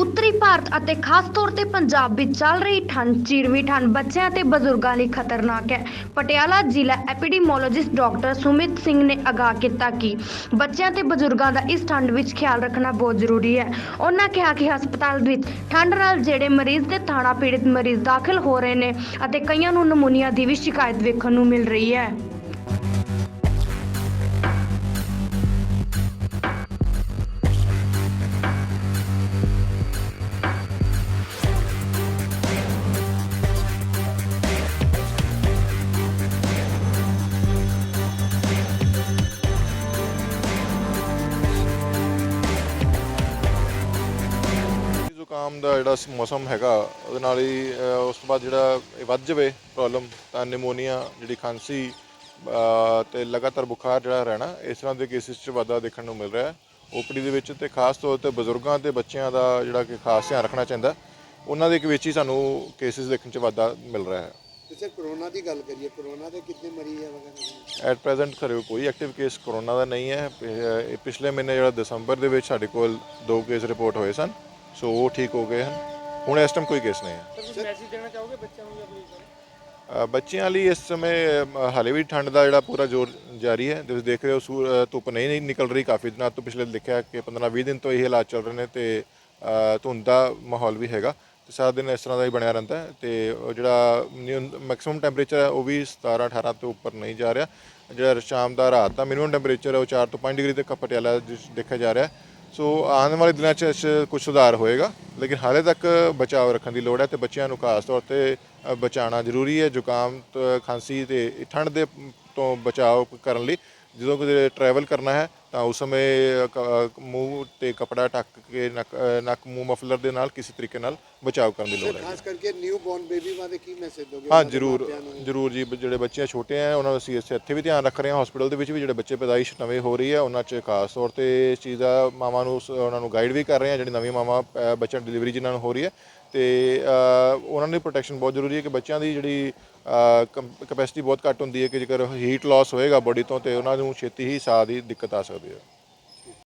ਉੱਤਰੀ ਭਾਰਤ ਅਤੇ ਖਾਸ ਤੌਰ ਤੇ ਪੰਜਾਬ ਵਿੱਚ ਚੱਲ ਰਹੀ ਠੰਡ, ਚਿਰਵੀ ਠੰਡ ਬੱਚਿਆਂ ਤੇ ਬਜ਼ੁਰਗਾਂ ਲਈ ਖਤਰਨਾਕ ਹੈ। ਪਟਿਆਲਾ ਜ਼ਿਲ੍ਹਾ ਐਪੀਡੀਮੋਲੋਜਿਸਟ ਡਾਕਟਰ ਸੁਮਿਤ ਸਿੰਘ ਨੇ ਅਗਾਹ ਕੀਤਾ ਕਿ ਬੱਚਿਆਂ ਤੇ ਬਜ਼ੁਰਗਾਂ ਦਾ ਇਸ ਠੰਡ ਵਿੱਚ ਖਿਆਲ ਰੱਖਣਾ ਬਹੁਤ ਜ਼ਰੂਰੀ ਹੈ। ਉਹਨਾਂ ਕਿਹਾ ਕਿ ਹਸਪਤਾਲ ਵਿੱਚ ਠੰਡ ਨਾਲ ਜਿਹੜੇ ਮਰੀਜ਼ ਤੇ ਥਾਣਾ ਪੀੜਿਤ ਮਰੀਜ਼ ਦਾਖਲ ਹੋ ਰਹੇ ਨੇ ਅਤੇ ਕਈਆਂ ਨੂੰ ਨਮੂਨੀਆ ਦੀ ਵੀ ਸ਼ਿਕਾਇਤ ਵੇਖਣ ਨੂੰ ਮਿਲ ਰਹੀ ਹੈ। ਜ਼ੁਕਾਮ ਦਾ ਜਿਹੜਾ ਮੌਸਮ ਹੈਗਾ ਉਹਦੇ ਨਾਲ ਹੀ ਉਸ ਤੋਂ ਬਾਅਦ ਜਿਹੜਾ ਇਹ ਵੱਧ ਜਾਵੇ ਪ੍ਰੋਬਲਮ ਤਾਂ ਨਿਮੋਨੀਆ ਜਿਹੜੀ ਖਾਂਸੀ ਤੇ ਲਗਾਤਾਰ ਬੁਖਾਰ ਜਿਹੜਾ ਰਹਿਣਾ ਇਸ ਤਰ੍ਹਾਂ ਦੇ ਕੇਸਿਸ 'ਚ ਵਾਧਾ ਦੇਖਣ ਨੂੰ ਮਿਲ ਰਿਹਾ ਹੈ। ਓਪੀਡੀ ਦੇ ਵਿੱਚ ਤੇ ਖਾਸ ਤੌਰ ਤੇ ਬਜ਼ੁਰਗਾਂ ਤੇ ਬੱਚਿਆਂ ਦਾ ਜਿਹੜਾ ਕਿ ਖਾਸ ਧਿਆਨ ਰੱਖਣਾ ਚਾਹੀਦਾ। ਉਹਨਾਂ ਦੇ ਵਿੱਚ ਹੀ ਸਾਨੂੰ ਕੇਸਿਸ ਦੇਖਣ 'ਚ ਵਾਧਾ ਮਿਲ ਰਿਹਾ ਹੈ। ਸਰ ਕਰੋਨਾ ਦੀ ਗੱਲ ਕਰੀਏ ਕਰੋਨਾ ਦੇ ਕਿੰਨੇ ਮਰੀਜ਼ ਹੈ ਵਗੈਰਾ? ਐਟ ਪ੍ਰੈਜ਼ੈਂਟ ਘਰੇ ਕੋਈ ਐਕਟਿਵ ਕੇਸ ਕਰੋਨਾ ਦਾ ਨਹੀਂ ਹੈ। ਪਿਛਲੇ ਮਹੀਨੇ ਜਿਹੜਾ ਦਸੰਬਰ ਦੇ ਵਿੱਚ ਸਾਡੇ ਕੋਲ ਦੋ ਕੇਸ ਰਿਪੋਰਟ ਹੋਏ ਸਨ। ਸੋ ਉਹ ਠੀਕ ਹੋ ਗਏ ਹਨ। ਹੁਣ ਇਸ ਟਾਈਮ ਕੋਈ ਕੇਸ ਨਹੀਂ ਹੈ। ਮੈਸੇਜ ਦੇਣਾ ਚਾਹੋਗੇ ਬੱਚਿਆਂ ਨੂੰ ਜਾਂ ਪੁਲਿਸ ਨੂੰ ਅ, ਬੱਚਿਆਂ ਲਈ ਇਸ ਸਮੇਂ ਅ, ਹਾਲੇ ਵੀ ਠੰਡ ਦਾ ਜਿਹੜਾ ਪੂਰਾ ਜ਼ੋਰ ਜਾਰੀ ਹੈ। ਤੁਸੀਂ ਦੇਖ ਰਹੇ ਹੋ ਸੂਰ- ਅ, ਧੁੱਪ ਨਹੀਂ ਨਹੀਂ ਨਿਕਲ ਰਹੀ ਕਾਫੀ ਦਿਨਾਂ ਤੋਂ। ਪਿਛਲੇ ਲਿਖਿਆ ਕਿ 15-20 ਦਿਨ ਤੋਂ ਇਹ ਹਾਲਾਤ ਚੱਲ ਰਹੇ ਨੇ ਤੇ ਅ, ਧੁੰਦ ਦਾ ਮਾਹੌਲ ਵੀ ਹੈਗਾ। ਤੇ ਸਾਰਾ ਦਿਨ ਇਸ ਤਰ੍ਹਾਂ ਦਾ ਹੀ ਬਣਿਆ ਰਹਿੰਦਾ ਹੈ ਤੇ ਉਹ ਜਿਹੜਾ ਮੈਕਸਿਮਮ ਟੈਂਪਰੇਚਰ ਹੈ ਉਹ ਵੀ 17-18 ਤੋਂ ਉੱਪਰ ਨਹੀਂ ਜਾ ਰਿਹਾ। ਜਿਹੜਾ ਸ਼ਾਮ ਦਾ ਰਾਤ ਦਾ ਮਿਨੀਮਮ ਟੈਂਪਰੇਚਰ ਹੈ ਉਹ 4 ਤੋਂ 5 ਡਿਗਰੀ ਤੱਕ ਪਟਿਆਲਾ ਵਿੱਚ ਦੇਖਿਆ ਜਾ ਰਿਹਾ ਹੈ। ਸੋ ਆਉਣ ਵਾਲੇ ਦਿਨਾਂ 'ਚ ਇਸ 'ਚ ਕੁਝ ਸੁਧਾਰ ਹੋਏਗਾ, ਲੇਕਿਨ ਹਾਲੇ ਤੱਕ ਬਚਾਅ ਰੱਖਣ ਦੀ ਲੋੜ ਹੈ ਤੇ ਬੱਚਿਆਂ ਨੂੰ ਖਾਸ ਤੌਰ ਤੇ ਬਚਾਉਣਾ ਜ਼ਰੂਰੀ ਹੈ, ਜ਼ੁਕਾਮ, ਤ- ਖਾਂਸੀ ਤੇ ਠੰਡ ਦੇ, ਤੋਂ ਬਚਾਅ ਕਰਨ ਲਈ, ਜਦੋਂ ਕਿਤੇ ਟਰੈਵਲ ਕਰਨਾ ਹੈ ਤਾਂ ਉਸ ਸਮੇਂ ਕ- ਮੂੰਹ ਤੇ ਕਪੜਾ ਢੱਕ ਕੇ ਨੱਕ ਅ, ਨੱਕ ਮੂੰਹ ਮਫਲਰ ਦੇ ਨਾਲ ਕਿਸੇ ਤਰੀਕੇ ਨਾਲ ਬਚਾਅ ਕਰਨ ਦੀ ਲੋੜ ਹੈ ਖਾਸ ਕਰਕੇ ਨਿਊ ਬੋਰਨ ਬੇਬੀ ਵਾਲੇ ਕੀ ਮੈਸੇਜ ਦੋਗੇ ਹਾਂ ਜਰੂਰ? ਜਰੂਰ ਜੀ ਬ- ਜਿਹੜੇ ਬੱਚੇ ਛੋਟੇ ਆ ਉਹਨਾਂ ਦਾ ਅਸੀਂ ਇੱਥੇ ਇੱਥੇ ਵੀ ਧਿਆਨ ਰੱਖ ਰਹੇ ਹਾਂ ਹਸਪੀਟਲ ਦੇ ਵਿੱਚ ਵੀ ਜਿਹੜੇ ਬੱਚੇ ਪੈਦਾਇਸ਼ ਨਵੇਂ ਹੋ ਰਹੀ ਹੈ ਉਹਨਾਂ 'ਚ ਖਾਸ ਤੌਰ ਤੇ ਇਸ ਚੀਜ਼ ਦਾ ਮਾਵਾਂ ਨੂੰ ਸ- ਉਹਨਾਂ ਨੂੰ ਗਾਈਡ ਵੀ ਕਰ ਰਹੇ ਹਾਂ ਜਿਹੜੀ ਨਵੀਂ ਮਾਵਾਂ ਅ, ਬੱਚਿਆਂ ਦੀ ਡਿਲੀਵਰੀ ਜਿਨ੍ਹਾਂ ਨੂੰ ਹੋ ਰਹੀ ਹੈ ਤੇ ਅ, ਉਹਨਾਂ ਦੀ ਪ੍ਰੋਟੈਕਸ਼ਨ ਬਹੁਤ ਜ਼ਰੂਰੀ ਹੈ ਕਿ ਬੱਚਿਆਂ ਦੀ ਜਿਹੜੀ ਕੈਪੈਸਿਟੀ ਬਹੁਤ ਘੱਟ ਹੁੰਦੀ ਹੈ ਕਿ ਜੇਕਰ ਹੀਟ ਲਾਸ ਹੋਏਗਾ ਬੋਡੀ ਤੋਂ ਤੇ ਉਹਨਾਂ ਨੂੰ ਛੇਤੀ ਹੀ ਸਾਹ ਦੀ ਦਿੱਕਤ ਆ ਸਕਦੀ ਹੈ Yeah.